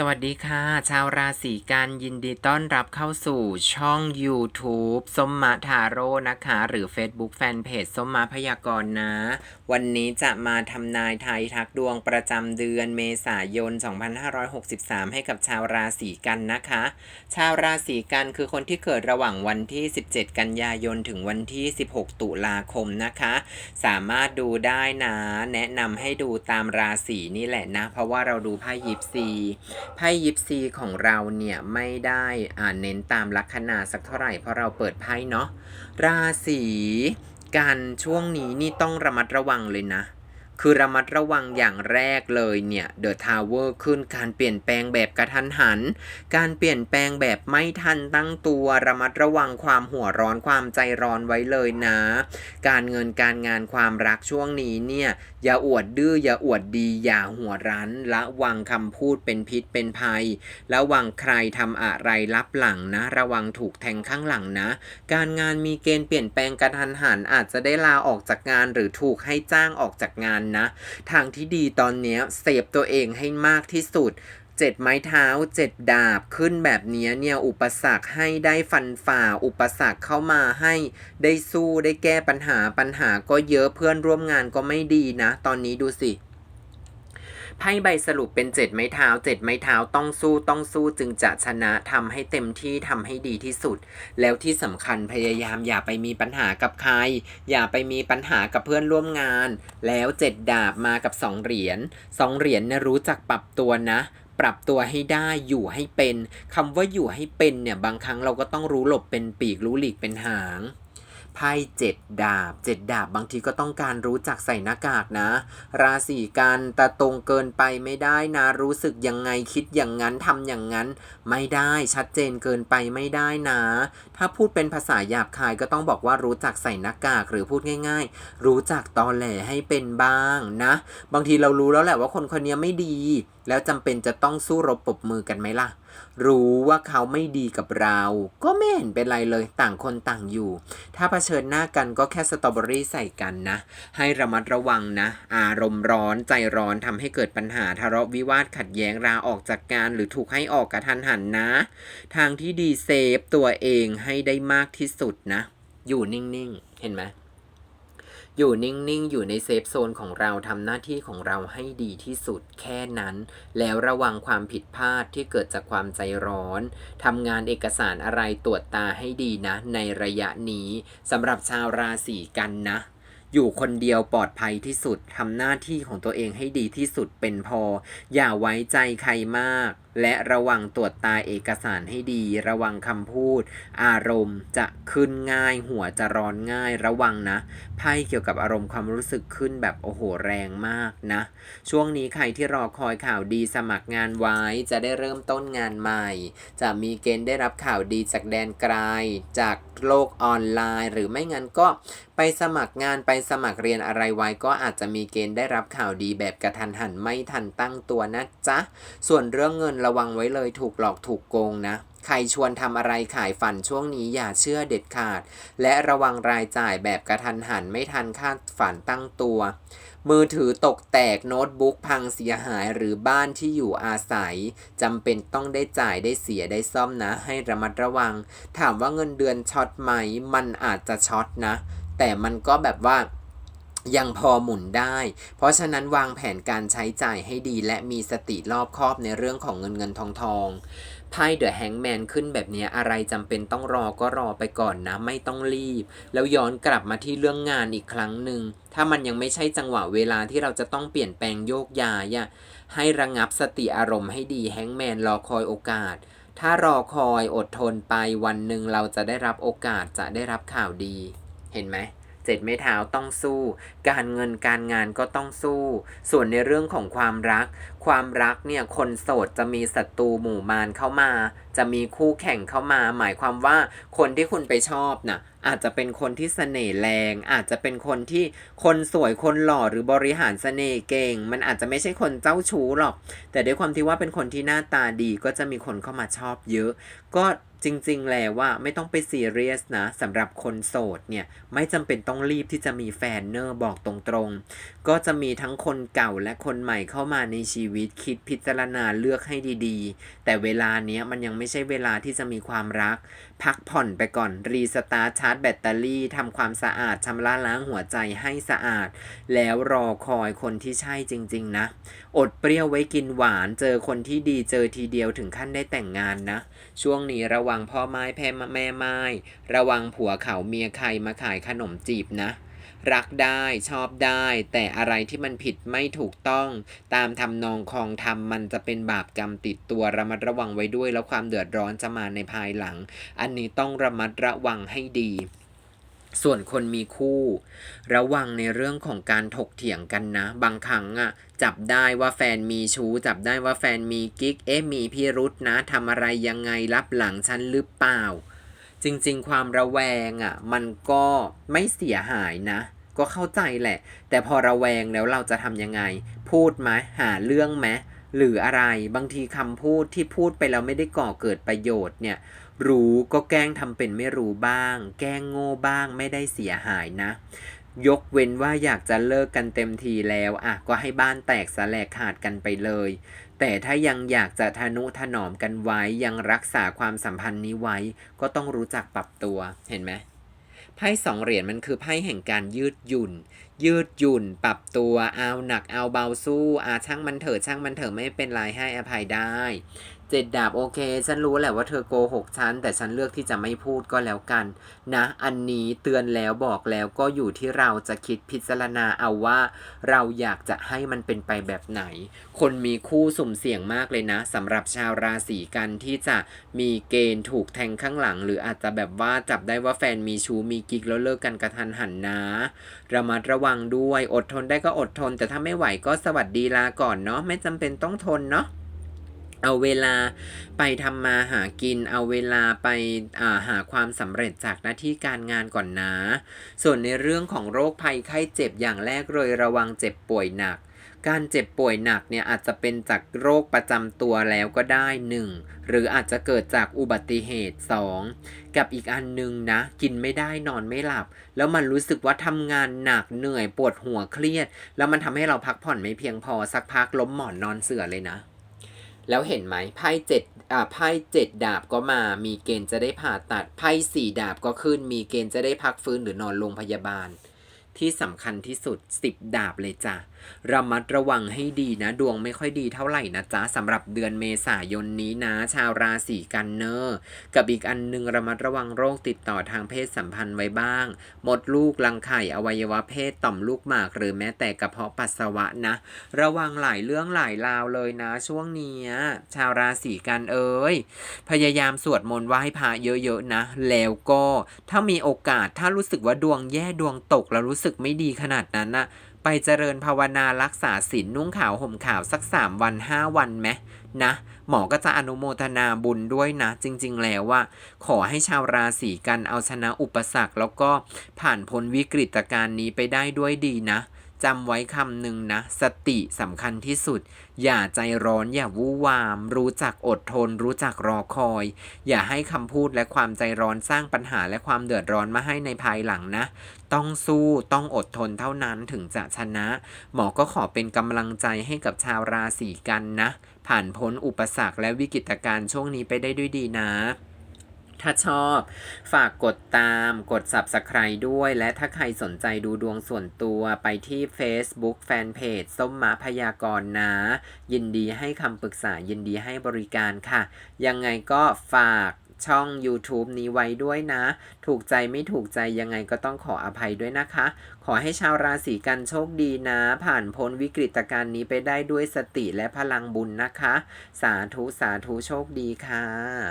สวัสดีค่ะ ชาวราศีกันยินดีต้อนรับเข้าสู่ช่อง YouTube ส้มมาทาโร่นะคะ หรือ Facebook Fanpage ส้มมาพยากรณ์นะ วันนี้จะมาทำนายไทายทักดวงประจำเดือนเมษายน 2563 ให้กับชาวราศีกันนะคะ ชาวราศีกันคือคนที่เกิดระหว่างวันที่ 17 กันยายนถึงวันที่ 16 ตุลาคมนะคะ สามารถดูได้นะ แนะนำให้ดูตามราศีนี่แหละนะ เพราะว่าเราดูไพ่ยิปซีไพ่ยิปซีของเราเนี่ยไม่ได้อ่าเน้นตามลัคนาสักเท่าไหร่เพราะเราเปิดไพ่เนาะราศีกันช่วงนี้นี่ต้องระมัดระวังเลยนะ คือระมัดระวังอย่างแรกเลยเนี่ยเดอะทาวเวอร์ขึ้นการเปลี่ยนแปลงแบบกระทันหัน การเปลี่ยนแปลงแบบไม่ทันตั้งตัวระมัดระวังความหัวร้อนความใจร้อนไว้เลยนะ การเงินการงานความรักช่วงนี้เนี่ยอย่าอวดดื้ออย่าอวดดีอย่าหัวรั้นระวังคำพูดเป็นพิษเป็นภัยระวังใครทำอะไรลับหลังนะ ระวังถูกแทงข้างหลังนะ การงานมีเกณฑ์เปลี่ยนแปลงกระทันหันอาจจะได้ลาออกจากงานหรือถูกให้จ้างออกจากงานนะ ทางที่ดีตอนนี้เสพตัวเองให้มากที่สุดเจ็ดไม้เท้าเจ็ดดาบขึ้นแบบนี้เนี่ยอุปสรรคให้ได้ฟันฝ่า อุปสรรคเข้ามาให้ได้สู้ได้แก้ปัญหาปัญหาก็เยอะเพื่อนร่วมงานก็ไม่ดีนะ ตอนนี้ดูสิ ไพ่ใบสรุปเป็นเจ็ดไม้เท้าเจ็ดไม้เท้าต้องสู้ต้องสู้จึงจะชนะทำให้เต็มที่ทำให้ดีที่สุด แล้วที่สำคัญพยายามอย่าไปมีปัญหากับใคร อย่าไปมีปัญหากับเพื่อนร่วมงาน แล้วเจ็ดดาบมากับสองเหรียญสองเหรียญเนี่ยรู้จักปรับตัวนะปรับตัวให้ได้อยู่ให้เป็นคำว่าอยู่ให้เป็นเนี่ยบางครั้งเราก็ต้องรู้หลบเป็นปีกรู้หลีกเป็นหาง ไพ่เจ็ดดาบเจ็ดดาบบางทีก็ต้องการรู้จักใส่หน้ากากนะ ราศีกันแต่ตรงเกินไปไม่ได้นะ รู้สึกยังไงคิดอย่างนั้นทำอย่างนั้น ไม่ได้ชัดเจนเกินไปไม่ได้นะ ถ้าพูดเป็นภาษาหยาบคายก็ต้องบอกว่ารู้จักใส่หน้ากากหรือพูดง่าย ๆ รู้จักตอแหลให้เป็นบ้างนะ บางทีเรารู้แล้วแหละว่าคนคนนี้ไม่ดี แล้วจำเป็นจะต้องสู้รบปรบมือกันไหมล่ะ รู้ว่าเขาไม่ดีกับเรา ก็ไม่เห็นเป็นไรเลยต่างคนต่างอยู่ ถ้าเผชิญหน้ากันก็แค่สตรอเบอรี่ใส่กันนะ ให้ระมัดระวังนะ อารมณ์ร้อนใจร้อนทำให้เกิดปัญหาทะเลาะวิวาทขัดแย้งราออกจากการหรือถูกให้ออกกระทันหันนะ ทางที่ดีเซฟตัวเองให้ได้มากที่สุดนะ อยู่นิ่งๆ เห็นไหม อยู่นิ่งๆ อยู่ในเซฟโซนของเราทำหน้าที่ของเราให้ดีที่สุดแค่นั้น แล้วระวังความผิดพลาดที่เกิดจากความใจร้อนทำงานเอกสารอะไรตรวจตาให้ดีนะ ในระยะนี้สำหรับชาวราศีกันนะ อยู่คนเดียวปลอดภัยที่สุดทำหน้าที่ของตัวเองให้ดีที่สุดเป็นพอ อย่าไว้ใจใครมาก และระวังตรวจตาเอกสารให้ดี ระวังคำพูด อารมณ์จะขึ้นง่าย หัวจะร้อนง่ายระวังนะไพ่เกี่ยวกับอารมณ์ความรู้สึกขึ้นแบบโอ้โหแรงมากนะ ช่วงนี้ใครที่รอคอยข่าวดีสมัครงานไว้จะได้เริ่มต้นงานใหม่ จะมีเกณฑ์ได้รับข่าวดีจากแดนไกล จากโลกออนไลน์ หรือไม่งั้นก็ไปสมัครงานไปสมัครเรียนอะไรไว้ก็อาจจะมีเกณฑ์ได้รับข่าวดีแบบกระทันหันไม่ทันตั้งตัวนะจ๊ะส่วนเรื่องเงินเราระวังไว้เลยถูกหลอกถูกโกงนะ ใครชวนทำอะไรขายฝันช่วงนี้อย่าเชื่อเด็ดขาด และระวังรายจ่ายแบบกระทันหันไม่ทันคาดฝันตั้งตัว มือถือตกแตกโน้ตบุ๊กพังเสียหายหรือบ้านที่อยู่อาศัยจำเป็นต้องได้จ่ายได้เสียได้ซ่อมนะ ให้ระมัดระวัง ถามว่าเงินเดือนช็อตไหม มันอาจจะช็อตนะ แต่มันก็แบบว่า ยังพอหมุนได้ เพราะฉะนั้นวางแผนการใช้จ่ายให้ดีและมีสติรอบคอบในเรื่องของเงินเงินทองทองไพ่เดอะแฮงแมนขึ้นแบบนี้อะไรจำเป็นต้องรอก็รอไปก่อนนะ ไม่ต้องรีบ แล้วย้อนกลับมาที่เรื่องงานอีกครั้งหนึ่ง ถ้ามันยังไม่ใช่จังหวะเวลาที่เราจะต้องเปลี่ยนแปลงโยกย้ายให้ระงับสติอารมณ์ให้ดีแฮงแมนรอคอยโอกาส ถ้ารอคอยอดทนไปวันหนึ่งเราจะได้รับโอกาสจะได้รับข่าวดี เห็นไหม เจ็ดไม้เท้าต้องสู้ การเงินการงานก็ต้องสู้ ส่วนในเรื่องของความรัก ความรักเนี่ยคนโสดจะมีศัตรูหมู่มารเข้ามา จะมีคู่แข่งเข้ามา หมายความว่าคนที่คุณไปชอบน่ะอาจจะเป็นคนที่เสน่ห์แรง อาจจะเป็นคนที่คนสวยคนหล่อหรือบริหารเสน่ห์เก่ง มันอาจจะไม่ใช่คนเจ้าชู้หรอก แต่ด้วยความที่ว่าเป็นคนที่หน้าตาดีก็จะมีคนเข้ามาชอบเยอะ ก็ จริง ๆ แล้วว่าไม่ต้องไปซีเรียสนะสำหรับคนโสดเนี่ย ไม่จำเป็นต้องรีบที่จะมีแฟนเนอร์บอกตรงๆ ก็จะมีทั้งคนเก่าและคนใหม่เข้ามาในชีวิตคิดพิจารณาเลือกให้ดีๆ แต่เวลาเนี้ยมันยังไม่ใช่เวลาที่จะมีความรัก พักผ่อนไปก่อนรีสตาร์ชาร์จแบตเตอรี่ทำความสะอาดชำระล้างหัวใจให้สะอาด แล้วรอคอยคนที่ใช่จริง ๆ นะ อดเปรี้ยวไว้กินหวานเจอคนที่ดีเจอทีเดียวถึงขั้นได้แต่งงานนะ ช่วงนี้ระวังพ่อไม้แพ่แม่ไม้ระวังผัวเขาเมียใครมาขายขนมจีบนะ รักได้ชอบได้ แต่อะไรที่มันผิดไม่ถูกต้อง ตามทำนองคองทำมันจะเป็นบาปกรรมติดตัวระมัดระวังไว้ด้วย แล้วความเดือดร้อนจะมาในภายหลัง อันนี้ต้องระมัดระวังให้ดีส่วนคนมีคู่ ระวังในเรื่องของการถกเถียงกันนะ บางครั้งอะจับได้ว่าแฟนมีชู้ จับได้ว่าแฟนมีกิ๊กเอ๊ะมีพิรุษนะทำอะไรยังไงรับหลังฉันหรือเปล่า จริงๆ ความระแวงอะมันก็ไม่เสียหายนะ ก็เข้าใจแหละ แต่พอระแวงแล้วเราจะทำยังไง พูดไหมหาเรื่องไหมหรืออะไรบางทีคำพูดที่พูดไปแล้วไม่ได้ก่อเกิดประโยชน์เนี่ย รู้ก็แกล้งทำเป็นไม่รู้บ้าง แกล้งโง่บ้างไม่ได้เสียหายนะ ยกเว้นว่าอยากจะเลิกกันเต็มทีแล้วอะก็ให้บ้านแตกสลายขาดกันไปเลย แต่ถ้ายังอยากจะทนุถนอมกันไว้ยังรักษาความสัมพันธ์นี้ไว้ ก็ต้องรู้จักปรับตัวเห็นไหมไพ่สองเหรียญมันคือไพ่แห่งการยืดหยุ่น ยืดหยุ่น ปรับตัวเอาหนักเอาเบาสู้อาช่างมันเถอะช่างมันเถอะไม่เป็นไรให้อภัยได้ เจ็ดดาบโอเค ฉันรู้แหละว่าเธอโกหกฉัน แต่ฉันเลือกที่จะไม่พูดก็แล้วกัน นะ อันนี้เตือนแล้วบอกแล้วก็อยู่ที่เราจะคิดพิจารณาเอาว่า เราอยากจะให้มันเป็นไปแบบไหน คนมีคู่สุ่มเสี่ยงมากเลยนะสำหรับชาวราศีกันที่จะมีเกณฑ์ถูกแทงข้างหลัง หรืออาจจะแบบว่าจับได้ว่าแฟนมีชู้มีกิ๊กแล้วเลิกกันกระทันหันนะระมัดระวังด้วยอดทนได้ก็อดทน แต่ถ้าไม่ไหวก็สวัสดีลาก่อนเนาะไม่จำเป็นต้องทนเนาะ เอาเวลาไปทำมาหากิน เอาเวลาไปาหาความสำเร็จจากหน้าที่การงานก่อนนะ ส่วนในเรื่องของโรคภัยไข้เจ็บอย่างแรกเลยระวังเจ็บป่วยหนัก การเจ็บป่วยหนักเนี่ยอาจจะเป็นจากโรคประจำตัวแล้วก็ได้หนึ่งหรืออาจจะเกิดจากอุบัติเหตุสองกับอีกอันหนึ่งนะ กินไม่ได้นอนไม่หลับ แล้วมันรู้สึกว่าทำงานหนักเหนื่อยปวดหัวเครียด แล้วมันทำให้เราพักผ่อนไม่เพียงพอสักพักล้มหมอนนอนเสื่อเลยนะ แล้วเห็นไหมไพ่เจ็ดอ่าไพ่เจ็ดดาบก็มา มีเกณฑ์จะได้ผ่าตัดไพ่สี่ดาบก็ขึ้น มีเกณฑ์จะได้พักฟื้นหรือนอนโรงพยาบาล ที่สำคัญที่สุดสิบดาบเลยจ้ะระมัดระวังให้ดีนะ ดวงไม่ค่อยดีเท่าไหร่นะจ๊ะสำหรับเดือนเมษายนนี้นะ ชาวราศีกันเนอร์กับอีกอันหนึงระมัดระวังโรคติดต่อทางเพศสัมพันธ์ไว้บ้าง หมดลูกรังไข่อวัยวะเพศต่อมลูกหมาก หรือแม้แต่กระเพาะปัสสาวะนะ ระวังหลายเรื่องหลายราวเลยนะ ช่วงนี้ชาวราศีกันเอ้ยพยายามสวดมนต์ไหว้พระเยอะๆนะ แล้วก็ถ้ามีโอกาสถ้ารู้สึกว่าดวงแย่ดวงตกแล้วรู้สึกไม่ดีขนาดนั้นนะไปเจริญภาวนารักษาศีลนุ่งขาวห่มขาวสักสามวันห้าวันไหมนะ หมอก็จะอนุโมทนาบุญด้วยนะ จริงๆ แล้วว่า ขอให้ชาวราศีกันเอาชนะอุปสรรค แล้วก็ผ่านพ้นวิกฤตการณ์นี้ไปได้ด้วยดีนะ จำไว้คำหนึ่งนะ สติสำคัญที่สุด อย่าใจร้อนอย่าวู่วาม รู้จักอดทน รู้จักรอคอย อย่าให้คำพูดและความใจร้อนสร้างปัญหาและความเดือดร้อนมาให้ในภายหลังนะ ต้องสู้ต้องอดทนเท่านั้นถึงจะชนะ หมอก็ขอเป็นกำลังใจให้กับชาวราศีกันนะ ผ่านพ้นอุปสรรคและวิกฤตการณ์ช่วงนี้ไปได้ด้วยดีนะ ถ้าชอบฝากกดตามกด Subscribe ด้วย และถ้าใครสนใจดูดวงส่วนตัวไปที่ Facebook Fanpage ส้มมาพยากรณ์นะ ยินดีให้คำปรึกษายินดีให้บริการค่ะ ยังไงก็ฝากช่อง YouTube นี้ไว้ด้วยนะ ถูกใจไม่ถูกใจยังไงก็ต้องขออภัยด้วยนะคะ ขอให้ชาวราศีกันโชคดีนะ ผ่านพ้นวิกฤตการณ์นี้ไปได้ด้วยสติและพลังบุญนะคะ สาธุสาธุโชคดีค่ะ